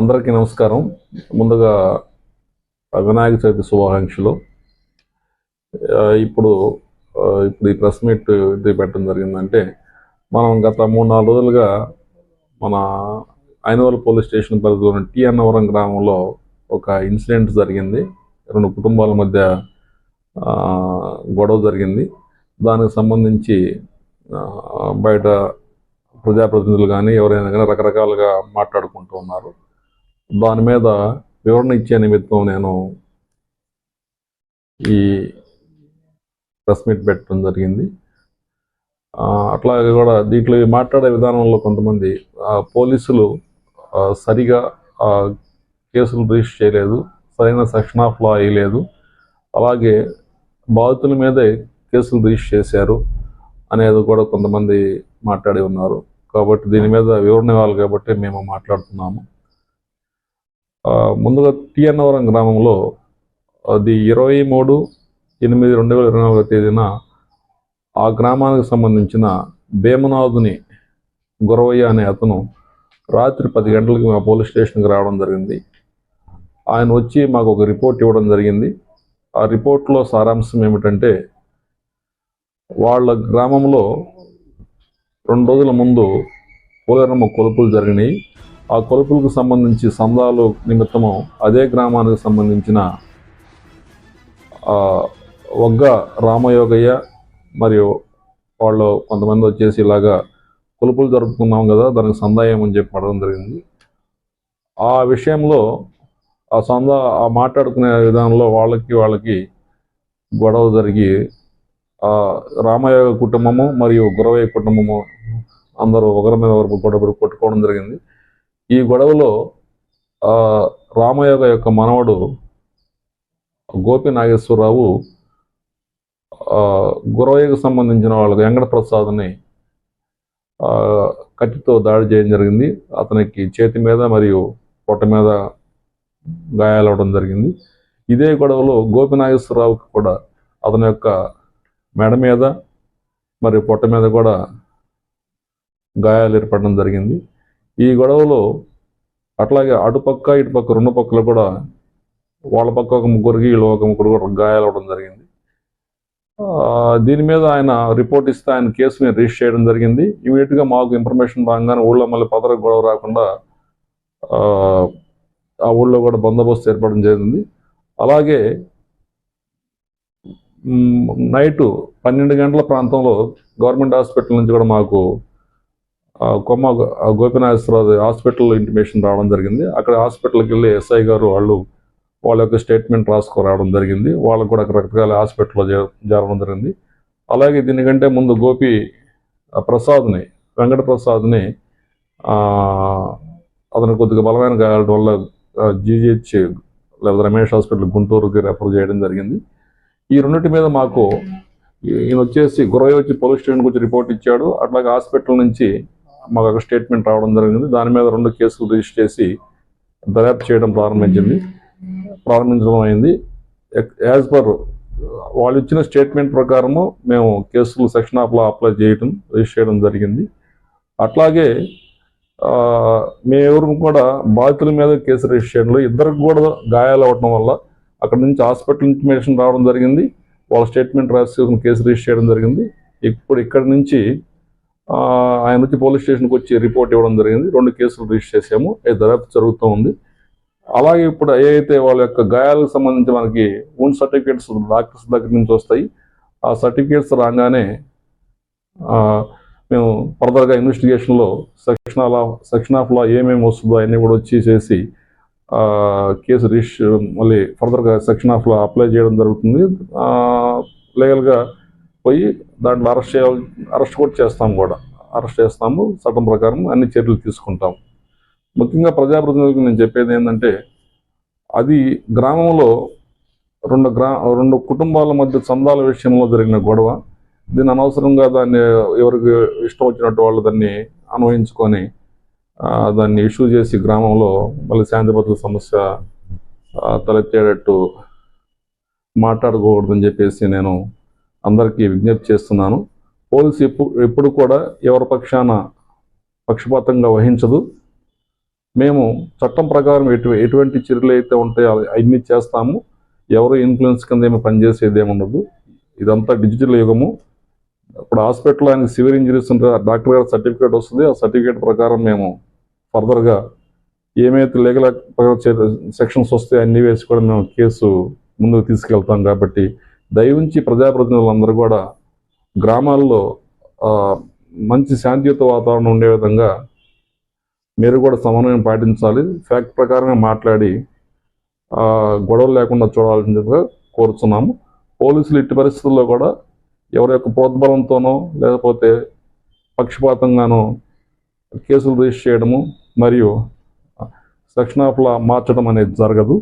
అందరికీ నమస్కారం. ముందుగా వినాయక చవితి శుభాకాంక్షలు. ఇప్పుడు ఇప్పుడు ఈ ప్రెస్ మీట్ ఇది పెట్టడం జరిగిందంటే మనం గత మూడు నాలుగు రోజులుగా మన ఐనవల్ పోలీస్ స్టేషన్ పరిధిలోని టీ అన్నవరం గ్రామంలో ఒక ఇన్సిడెంట్ జరిగింది. రెండు కుటుంబాల మధ్య గొడవ జరిగింది. దానికి సంబంధించి బయట ప్రజాప్రతినిధులు కానీ ఎవరైనా కానీ రకరకాలుగా మాట్లాడుకుంటూ ఉన్నారు. దాని మీద వివరణ ఇచ్చే నిమిత్తం నేను ఈ ప్రెస్ మీట్ పెట్టడం జరిగింది. అట్లాగే కూడా దీంట్లో మాట్లాడే విధానంలో కొంతమంది పోలీసులు సరిగా కేసులు రిజిస్టర్ చేయలేదు సరైన సెక్షన్ ఆఫ్ లా వేయలేదు. అలాగే బాధితుల మీదే కేసులు రిజిస్టర్ చేశారు అనేది కూడా కొంతమంది మాట్లాడి ఉన్నారు. కాబట్టి దీని మీద వివరణ ఇవ్వాలి కాబట్టి మేము మాట్లాడుతున్నాము. ముందుగా టి గ్రామంలో అది ఇరవై మూడు ఎనిమిది రెండు వేల ఇరవై నాలుగో తేదీన ఆ గ్రామానికి సంబంధించిన భీమనాథుని గురవయ్య అనే అతను రాత్రి పది గంటలకి మా పోలీస్ స్టేషన్కి రావడం జరిగింది. ఆయన వచ్చి మాకు ఒక రిపోర్ట్ ఇవ్వడం జరిగింది. ఆ రిపోర్ట్లో సారాంశం ఏమిటంటే వాళ్ళ గ్రామంలో రెండు రోజుల ముందు పోలేరమ్మ కొలుపులు జరిగినాయి. ఆ కొలుపులకు సంబంధించి సందాలు నిమిత్తము అదే గ్రామానికి సంబంధించిన ఒగ్గ రామయోగయ్య మరియు వాళ్ళు కొంతమంది వచ్చేసి ఇలాగా కొలుపులు జరుపుకున్నాం కదా దానికి సందాయం అని చెప్పి అడగడం జరిగింది. ఆ విషయంలో ఆ సందా ఆ మాట్లాడుకునే విధానంలో వాళ్ళకి వాళ్ళకి గొడవ జరిగి రామయోగ కుటుంబము మరియు గురవయ్య కుటుంబము అందరూ ఒకరి మీద ఒకరు గొడవ కొట్టుకోవడం జరిగింది. ఈ గొడవలో రామయోగ యొక్క మనవడు గోపి నాగేశ్వరరావు గురవయ్యకు సంబంధించిన వాళ్ళకు వెంకటప్రసాద్ని కత్తితో దాడి చేయడం జరిగింది. అతనికి చేతి మీద మరియు పొట్ట మీద గాయాలవడం జరిగింది. ఇదే గొడవలో గోపి నాగేశ్వరరావుకి కూడా అతని యొక్క మెడ మీద మరియు పొట్ట మీద కూడా గాయాలు ఏర్పడడం జరిగింది. ఈ గొడవలో అట్లాగే అటుపక్క ఇటుపక్క రెండు పక్కలు కూడా వాళ్ళ పక్క ఒక ముగ్గురికి వీళ్ళ ఒక ముగ్గురు కూడా గాయాలవడం జరిగింది. దీని మీద ఆయన రిపోర్ట్ ఇస్తే ఆయన కేసుని రిజిస్టర్ చేయడం జరిగింది. ఇమీడియట్గా మాకు ఇన్ఫర్మేషన్ రాగానే ఊళ్ళో మళ్ళీ పదరకు గొడవ రాకుండా ఆ, ఊళ్ళో కూడా బందోబస్తు ఏర్పడడం జరిగింది. అలాగే నైటు పన్నెండు గంటల ప్రాంతంలో గవర్నమెంట్ హాస్పిటల్ నుంచి కూడా మాకు కొమ్మ గోపినాథరావు హాస్పిటల్ ఇంటిమేషన్ రావడం జరిగింది. అక్కడ హాస్పిటల్కి వెళ్ళి ఎస్ఐ గారు వాళ్ళు వాళ్ళ యొక్క స్టేట్మెంట్ రాసుకురావడం జరిగింది. వాళ్ళకు కూడా రకరకాల హాస్పిటల్లో జే- చేరడం జరిగింది. అలాగే దీనికంటే ముందు గోపి ప్రసాద్ని వెంకట ప్రసాద్ని అతను కొద్దిగా బలమైన గాయాల వల్ల జీజీహెచ్ లేదా రమేష్ హాస్పిటల్ గుంటూరుకి రెఫర్ చేయడం జరిగింది. ఈ రెండింటి మీద మాకు ఈయన వచ్చేసి గురవయ్య వచ్చి పోలీస్ స్టేషన్కి వచ్చి రిపోర్ట్ ఇచ్చాడు. అట్లాగే హాస్పిటల్ నుంచి మాకు ఒక స్టేట్మెంట్ రావడం జరిగింది. దాని మీద రెండు కేసులు రిజిస్టర్ చేసి దర్యాప్తు చేయడం ప్రారంభించింది. ప్రారంభించడం అయింది యాజ్ పర్ వాళ్ళు ఇచ్చిన స్టేట్మెంట్ ప్రకారము మేము కేసులు సెక్షన్ ఆఫ్ లా అప్లై చేయడం రిజిస్టర్ చేయడం జరిగింది. అట్లాగే మేమెవరు కూడా బాధితుల మీద కేసు రిజిస్టర్ చేయడంలో ఇద్దరికి కూడా గాయాలు అవ్వడం వల్ల అక్కడ నుంచి హాస్పిటల్ ఇన్ఫర్మేషన్ రావడం జరిగింది. వాళ్ళ స్టేట్మెంట్ రాసి కేసు రిజిస్టర్ చేయడం జరిగింది. ఇప్పుడు ఇక్కడ నుంచి ఆయన వచ్చి పోలీస్ స్టేషన్కి వచ్చి రిపోర్ట్ ఇవ్వడం జరిగింది. రెండు కేసులు రిజిస్టర్ చేసాము అది దర్యాప్తు జరుగుతూ ఉంది. అలాగే ఇప్పుడు ఏదైతే వాళ్ళ యొక్క గాయాలకు సంబంధించి మనకి ఓన్ సర్టిఫికేట్స్ డాక్టర్స్ దగ్గర నుంచి వస్తాయి. ఆ సర్టిఫికేట్స్ రాగానే మేము ఫర్దర్గా ఇన్వెస్టిగేషన్లో section of section of law ఏమేమి వస్తుందో అవన్నీ కూడా వచ్చి చేసి కేసు రిజిస్టర్ మళ్ళీ ఫర్దర్గా సెక్షన్ ఆఫ్ లా అప్లై చేయడం జరుగుతుంది. లీగల్గా పోయి దాంట్లో అరెస్ట్ చేయాలి అరెస్ట్ కూడా చేస్తాం కూడా. అరెస్ట్ చేస్తాము చట్టం ప్రకారం అన్ని చర్యలు తీసుకుంటాం. ముఖ్యంగా ప్రజాప్రతినిధులకు నేను చెప్పేది ఏంటంటే అది గ్రామంలో రెండు గ్రా రెండు కుటుంబాల మధ్య చందాల విషయంలో జరిగిన గొడవ దీన్ని అనవసరంగా దాన్ని ఎవరికి ఇష్టం వచ్చినట్టు వాళ్ళు దాన్ని అన్వయించుకొని దాన్ని ఇష్యూ చేసి గ్రామంలో మళ్ళీ శాంతి భద్రత సమస్య తలెత్తేటట్టు మాట్లాడకూడదని చెప్పేసి నేను అందరికీ విజ్ఞప్తి చేస్తున్నాను. పోలీసు ఎప్పుడు ఎప్పుడు కూడా ఎవరి పక్షాన పక్షపాతంగా వహించదు. మేము చట్టం ప్రకారం ఎటు ఎటువంటి చర్యలు అయితే ఉంటాయో అవి అన్ని చేస్తాము. ఎవరు ఇన్ఫ్లుయెన్స్ కింద ఏమి పనిచేసేది ఉండదు. ఇదంతా డిజిటల్ యుగము. ఇప్పుడు హాస్పిటల్లో ఆయనకి సివియర్ ఇంజరీస్ ఉంటే డాక్టర్ గారి సర్టిఫికేట్ వస్తుంది. ఆ సర్టిఫికేట్ ప్రకారం మేము ఫర్దర్గా ఏమైతే లీగల్ సెక్షన్స్ వస్తాయో అన్నీ వేసి కూడా మేము కేసు ముందుకు తీసుకెళ్తాం కాబట్టి దయవుంచి ప్రజాప్రతినిధులందరూ కూడా గ్రామాల్లో మంచి శాంతియుత వాతావరణం ఉండే విధంగా మీరు కూడా సమన్వయం పాటించాలి. ఫ్యాక్ట్ ప్రకారంగా మాట్లాడి గొడవలు లేకుండా చూడాల్సిందిగా కోరుతున్నాము పోలీసులు ఇట్టి పరిస్థితుల్లో కూడా ఎవరి యొక్క ప్రోద్బలంతోనో లేకపోతే పక్షపాతంగానో కేసులు రిజిస్టర్ చేయడము మరియు సెక్షన్ ఆఫ్లా మార్చడం అనేది జరగదు.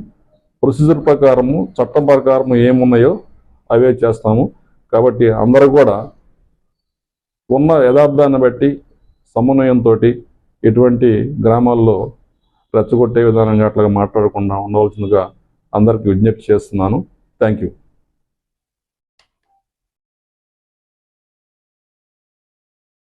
ప్రొసీజర్ ప్రకారము చట్టం ప్రకారము ఏమున్నాయో అవే చేస్తాము. కాబట్టి అందరూ కూడా ఉన్న యథార్థాన్ని బట్టి సమన్వయంతో ఎటువంటి గ్రామాల్లో రెచ్చగొట్టే విధానంగా అట్లాగా మాట్లాడకుండా ఉండవలసిందిగా అందరికీ విజ్ఞప్తి చేస్తున్నాను. Thank you